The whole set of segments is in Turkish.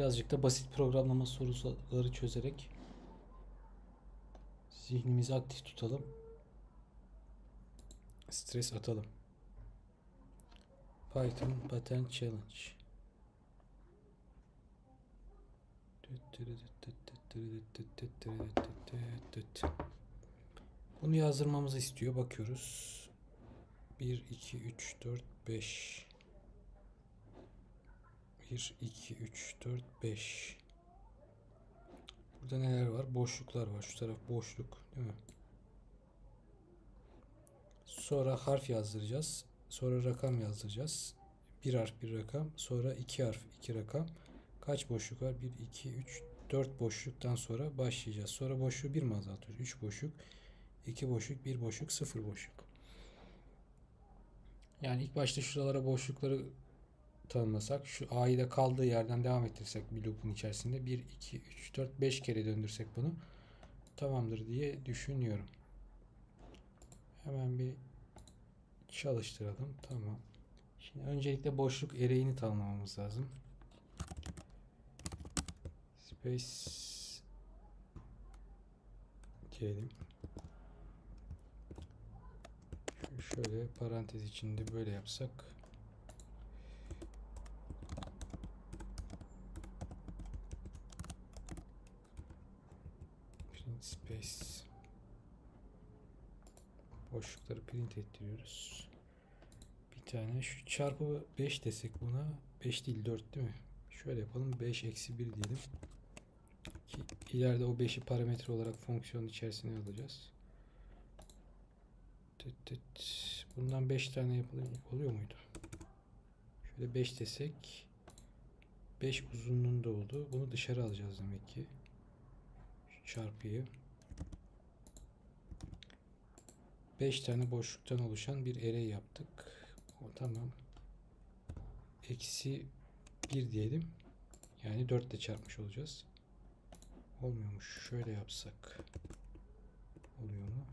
Birazcık da basit programlama soruları çözerek zihnimizi aktif tutalım. Stres atalım. Python Patent Challenge. Bunu yazdırmamızı istiyor. Bakıyoruz. 1, 2, 3, 4, 5. 1, 2, 3, 4, 5. Burada neler var? Boşluklar var. Şu taraf boşluk. Değil mi? Sonra harf yazdıracağız. Sonra rakam yazdıracağız. Bir harf bir rakam. Sonra iki harf iki rakam. Kaç boşluk var? 1, 2, 3, 4 boşluktan sonra başlayacağız. Sonra boşluğu bir mi azaltıyoruz? 3 boşluk, 2 boşluk, 1 boşluk, 0 boşluk. Yani ilk başta şuralara boşlukları tanımlasak, şu A'yı da kaldığı yerden devam ettirsek bir loop'un içerisinde 1, 2, 3, 4, 5 kere döndürsek bunu tamamdır diye düşünüyorum. Hemen bir çalıştıralım. Tamam. Şimdi öncelikle boşluk array'ini tanımlamamız lazım. Space diyelim. Şöyle parantez içinde böyle yapsak. Print space. Boşlukları print ettiriyoruz. Bir tane şu çarpı 5 desek buna 5 değil 4 değil mi? Şöyle yapalım 5 eksi 1 diyelim. Ki ileride o 5'i parametre olarak fonksiyonun içerisine alacağız. Bundan 5 tane yapılıyor oluyor muydu? Şöyle 5 desek 5 uzunluğunda oldu. Bunu dışarı alacağız demek ki. Şu çarpıyı. 5 tane boşluktan oluşan bir array yaptık. O tamam. Eksi 1 diyelim. Yani 4 ile çarpmış olacağız. Olmuyormuş. Şöyle yapsak. Oluyor mu?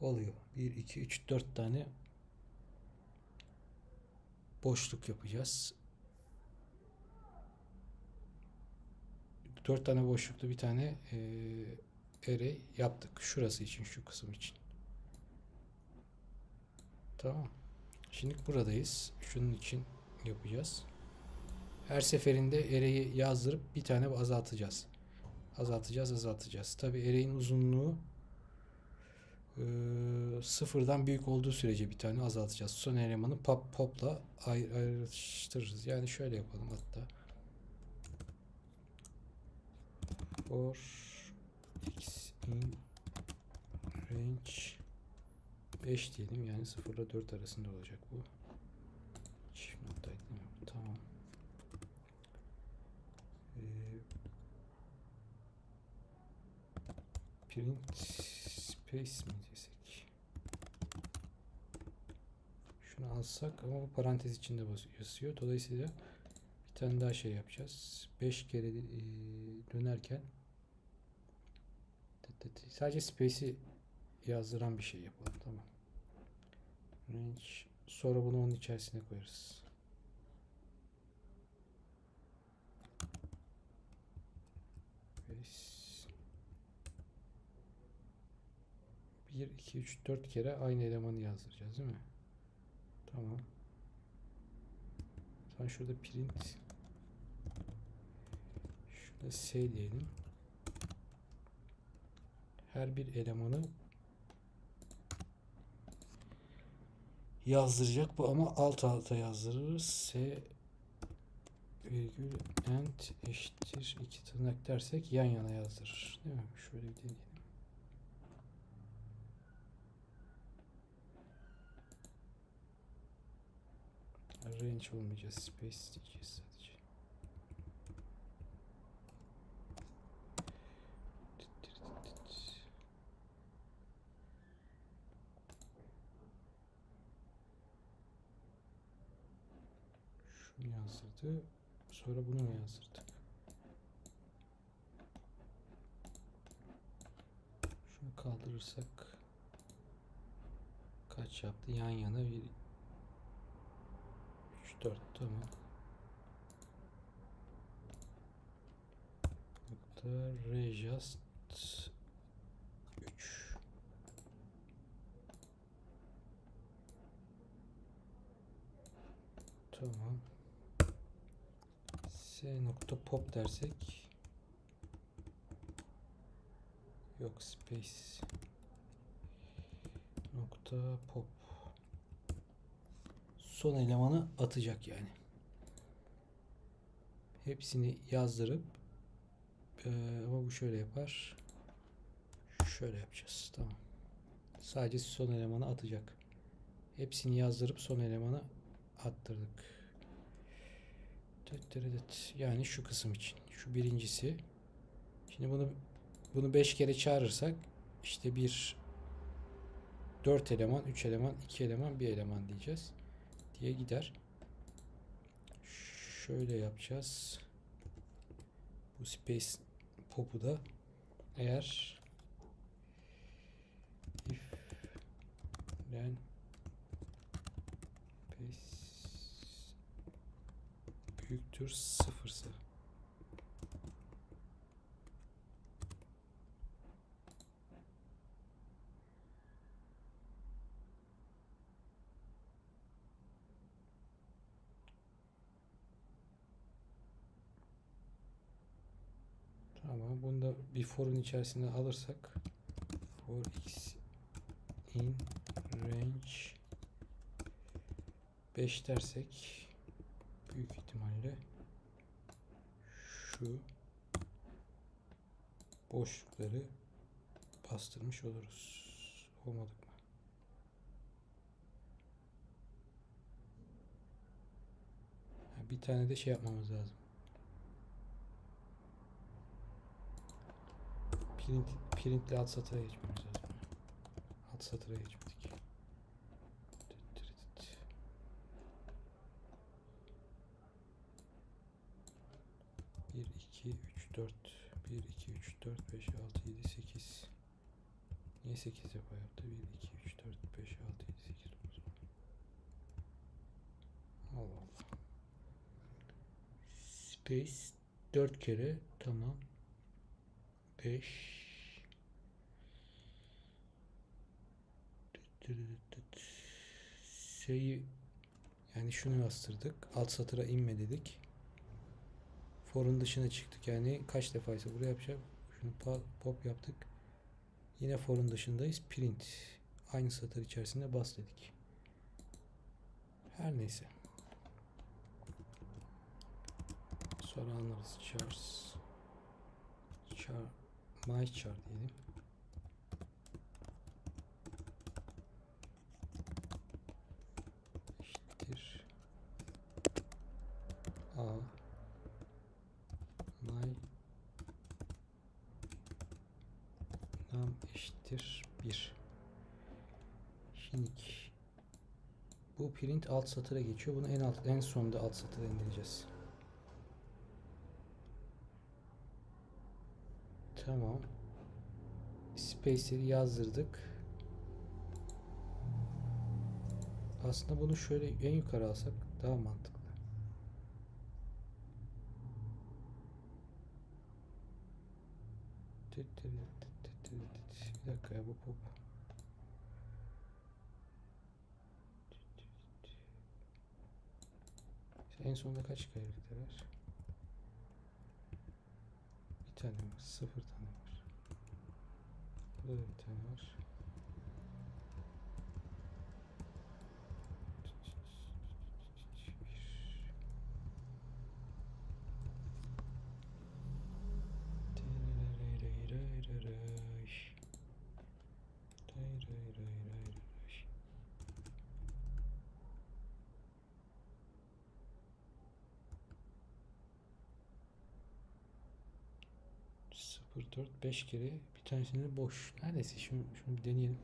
Oluyor. 1, 2, 3, 4 tane boşluk yapacağız. 4 tane boşluklu bir tane eee array yaptık. Şurası için, şu kısım için. Tamam. Şimdi buradayız. Şunun için yapacağız. Her seferinde array'i yazdırıp bir tane azaltacağız. Azaltacağız, azaltacağız. Tabi array'in uzunluğu eee, sıfırdan büyük olduğu sürece bir tane azaltacağız. Son elemanı pop pop'la ayr ayrıştırırız. Yani şöyle yapalım hatta. For x in range 5 diyelim yani 0 ile 4 arasında olacak bu. Çift değil mi? Tamam. Ee, print space mi desek? Şunu alsak ama bu parantez içinde basıyor. Dolayısıyla bir tane daha şey yapacağız. 5 kere e, dönerken Tıt. Sadece space'i yazdıran bir şey yapalım tamam. Range sonra bunu onun içerisine koyarız. Space. 1 2 3 4 kere aynı elemanı yazdıracağız değil mi? Tamam. Sonra şurada print şurada say diyelim her bir elemanı yazdıracak bu ama alt alta yazdırırız. S virgül and eşittir iki tırnak dersek yan yana yazdırır. Değil mi? Şöyle bir deneyelim. Range olmayacağız. Space diyeceğiz sadece. yansıttı. Sonra bunu mu yansıttık? Şunu kaldırırsak kaç yaptı? Yan yana bir 3 4 tamam. Nokta rejast 3 Tamam. S nokta pop dersek yok space nokta pop son elemanı atacak yani. Hepsini yazdırıp eee, ama bu şöyle yapar. Şöyle yapacağız. Tamam. Sadece son elemanı atacak. Hepsini yazdırıp son elemanı attırdık. Yani şu kısım için. Şu birincisi. Şimdi bunu bunu 5 kere çağırırsak işte bir 4 eleman, 3 eleman, 2 eleman, 1 eleman diyeceğiz diye gider. Şöyle yapacağız. Bu space pop'u da eğer if then space büyüktür sıfırsa Tamam. Bunu da bir for'un içerisine alırsak for x in range 5 dersek büyük ihtimalle şu boşlukları bastırmış oluruz. Olmadık mı? Bir tane de şey yapmamız lazım. Print, printli alt satıra geçmemiz lazım. Alt satıra geçmedik. 1, 2, 3, 4, 5, 6, 7, 8. Niye 8 defa yaptı? 1, 2, 3, 4, 5, 6, 7, 8, 9, Allah Allah. Space 4 kere. Tamam. 5. Şeyi yani şunu bastırdık. Alt satıra inme dedik. For'un dışına çıktık. Yani kaç defaysa buraya yapacak. Şunu pop yaptık. Yine for'un dışındayız. Print. Aynı satır içerisinde bas dedik. Her neyse. Sonra anlarız. Chars. Char my char diyelim. Eşittir. A my num eşittir 1. Şimdi bu print alt satıra geçiyor. Bunu en alt en sonda alt satıra indireceğiz. Tamam. Space'leri yazdırdık. Aslında bunu şöyle en yukarı alsak daha mantıklı. Bir dakika ya bu pop. En sonunda kaç karakter var? Bir tane var. Sıfır tane var. Burada da bir tane var. Sıfır dört beş kere bir tanesinde boş. Neredeyse şunu, şunu bir deneyelim.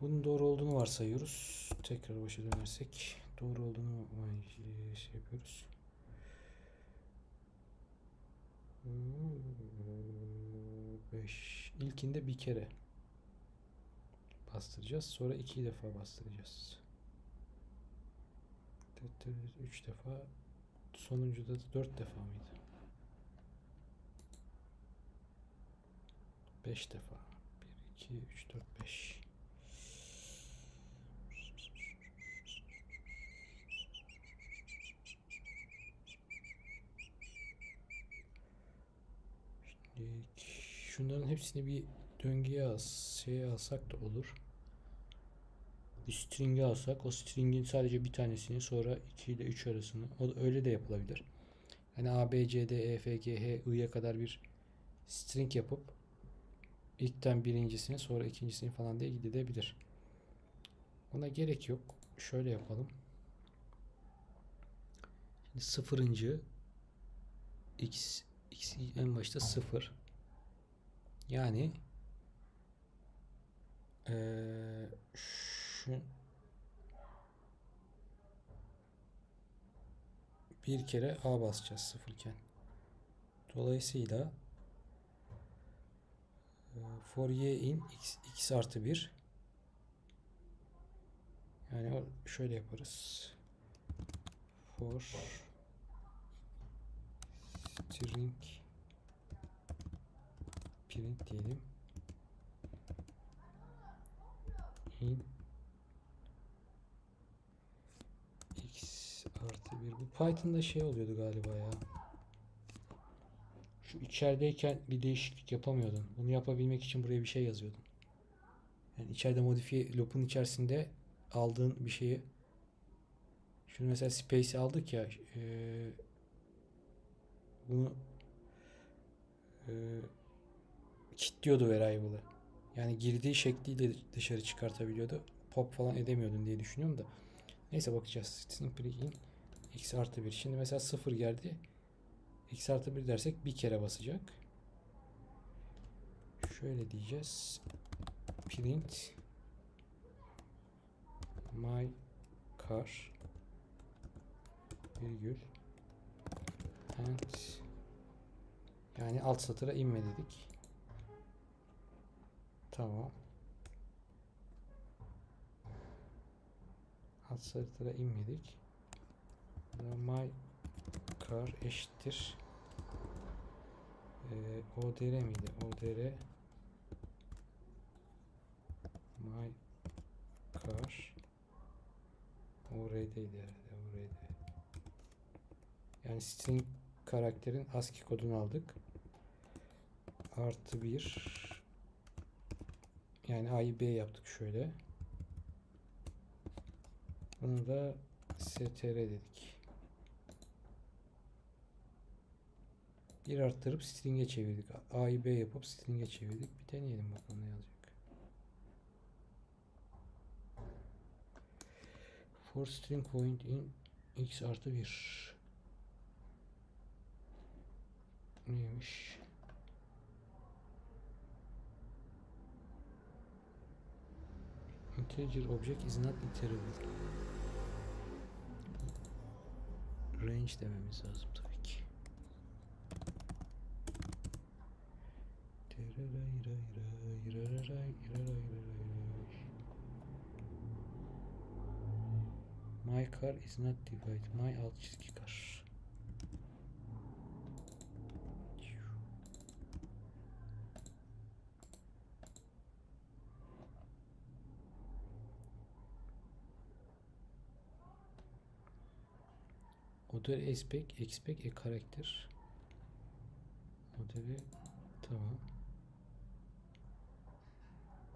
Bunun doğru olduğunu varsayıyoruz. Tekrar başa dönersek doğru olduğunu vay- şey yapıyoruz. 5. İlkinde bir kere bastıracağız. Sonra iki defa bastıracağız. 3 defa. Sonuncuda da 4 defa mıydı? 5 defa. 1, 2, 3, 4, 5. Şimdi şunların hepsini bir döngüye as, şeye alsak da olur. Bir string'e alsak, o string'in sadece bir tanesini sonra 2 ile 3 arasını, o öyle de yapılabilir. Hani A, B, C, D, E, F, G, H, I'ye kadar bir string yapıp ilkten birincisini sonra ikincisini falan diye gidebilir. Ona gerek yok. Şöyle yapalım. Şimdi sıfırıncı x, x en başta sıfır. Yani eee şu bir kere A basacağız sıfırken. Dolayısıyla for y in x, x artı 1 yani şöyle yaparız. For string print diyelim. In x artı 1 bu Python'da şey oluyordu galiba ya. Şu içerideyken bir değişiklik yapamıyordun. Bunu yapabilmek için buraya bir şey yazıyordun. Yani içeride modifiye loop'un içerisinde aldığın bir şeyi şunu mesela space aldık ya eee, bunu eee kilitliyordu variable'ı. Yani girdiği şekliyle dışarı çıkartabiliyordu. Pop falan edemiyordun diye düşünüyorum da. Neyse bakacağız. String in x artı 1. Şimdi mesela 0 geldi. X artı 1 dersek bir kere basacak. Şöyle diyeceğiz. Print my car virgül and yani alt satıra inme dedik. Tamam. Alt satıra inmedik. My car eşittir. Ee, ODR miydi? ODR My car ORD'ydi herhalde. ORD. Yani string karakterin ASCII kodunu aldık. Artı bir yani A'yı B yaptık şöyle. Bunu da str dedik. Bir arttırıp string'e çevirdik. A'yı B yapıp string'e çevirdik. Bir deneyelim bakalım ne yazacak. For string point in x artı 1 neymiş? Integer object is not iterable. Range dememiz lazım tabii ki. My car is not divided. My alt çizgi kar. Model expect, expect a karakter. Modeli tamam.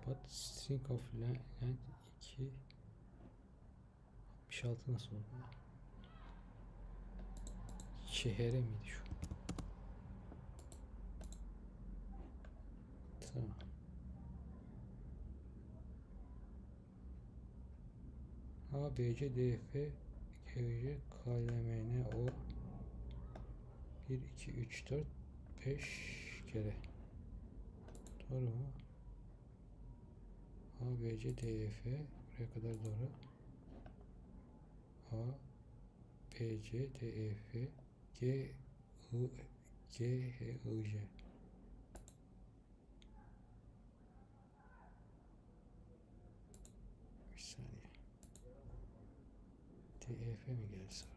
But string of length 2 66 nasıl oldu? Şehre miydi şu? Tamam. A, B, C, D, F, G, K, L, M, N, O 1, 2, 3, 4, 5 kere. Doğru mu? A, B, C, D, E, F buraya kadar doğru. A, B, C, D, E, F, G, I, G, H, I, J. Bir saniye. D, E, F mi geldi sonra?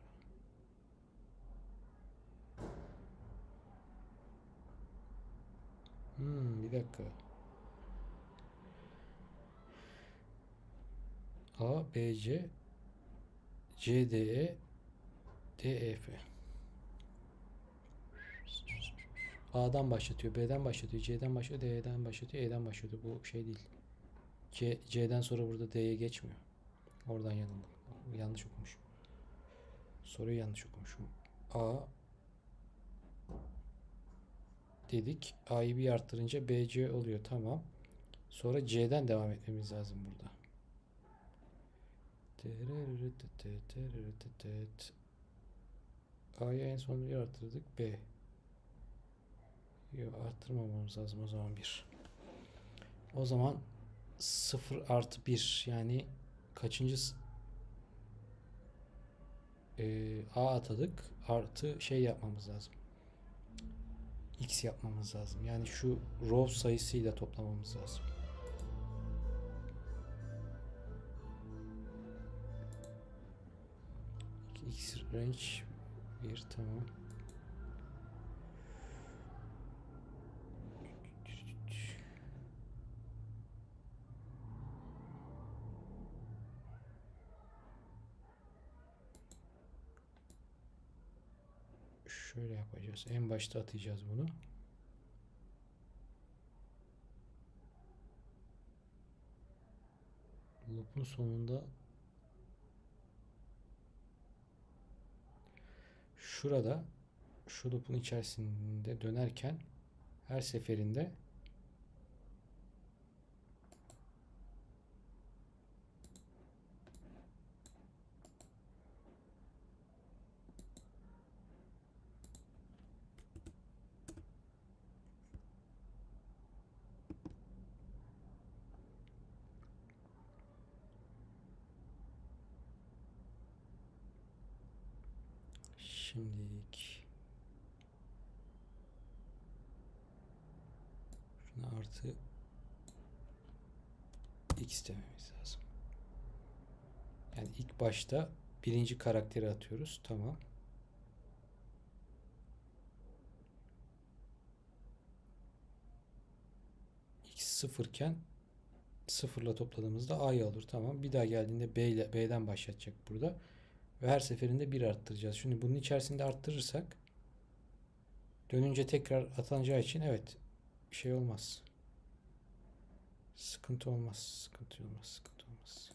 Hmm, Bir dakika. A, B, C, C, D, E, D, E, F. A'dan başlatıyor, B'den başlatıyor, C'den başlatıyor, D'den başlatıyor, E'den başlatıyor. Bu şey değil. C, C'den sonra burada D'ye geçmiyor. Oradan yanıldım. Yanlış okumuşum. Soruyu yanlış okumuşum. A dedik. A'yı bir arttırınca BC oluyor. Tamam. Sonra C'den devam etmemiz lazım burada. A'yı en son bir arttırdık. B. Yok arttırmamamız lazım o zaman bir. O zaman 0 artı 1 yani kaçıncı Ee, A atadık artı şey yapmamız lazım. X yapmamız lazım. Yani şu row sayısıyla toplamamız lazım. X range 1 tamam. Şöyle yapacağız. En başta atacağız bunu. Loop'un sonunda şurada şu loop'un içerisinde dönerken her seferinde şimdilik şuna artı x dememiz lazım. Yani ilk başta birinci karakteri atıyoruz. Tamam. x sıfırken sıfırla topladığımızda a'yı alır. Tamam. Bir daha geldiğinde b ile b'den başlatacak burada. Ve her seferinde bir arttıracağız. Şimdi bunun içerisinde arttırırsak dönünce tekrar atanacağı için evet şey olmaz. Sıkıntı olmaz. Sıkıntı olmaz. Sıkıntı olmaz.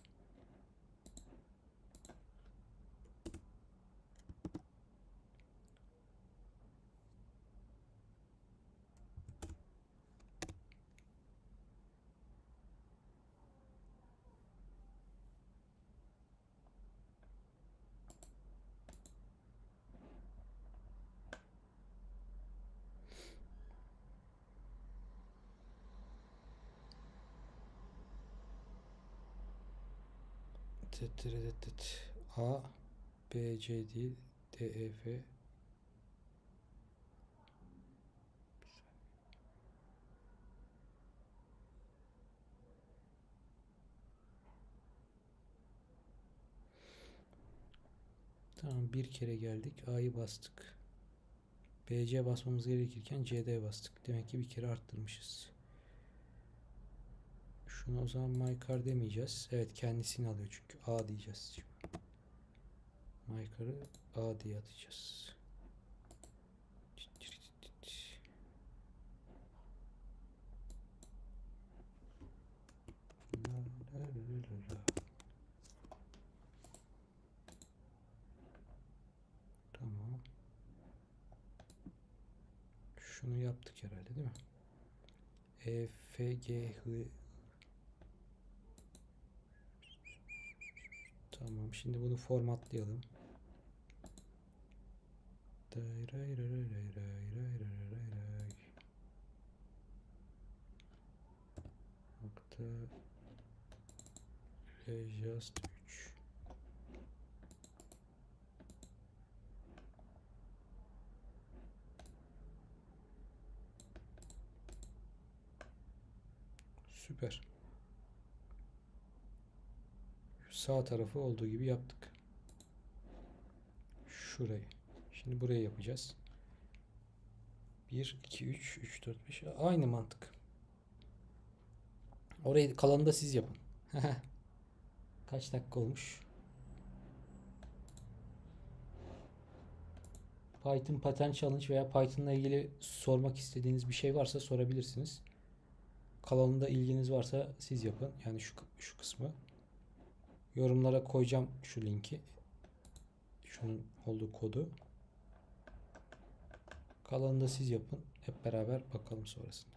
A B C değil D E F Tamam bir kere geldik. A'yı bastık. BC basmamız gerekirken CD bastık. Demek ki bir kere arttırmışız. Şunu o zaman mycar demeyeceğiz. Evet kendisini alıyor çünkü. A diyeceğiz. Mycar'ı A diye atacağız. Tamam. Şunu yaptık herhalde değil mi? E, F, G, H. Tamam şimdi bunu formatlayalım. Nokta Just 3 Süper. Sağ tarafı olduğu gibi yaptık. Şurayı. Şimdi burayı yapacağız. 1, 2, 3, 3, 4, 5. Aynı mantık. Orayı kalanını da siz yapın. Kaç dakika olmuş? Python Pattern Challenge veya Python'la ilgili sormak istediğiniz bir şey varsa sorabilirsiniz. Kalanında ilginiz varsa siz yapın. Yani şu şu kısmı. Yorumlara koyacağım şu linki. Şunun olduğu kodu. Kalanını da siz yapın. Hep beraber bakalım sonrasında.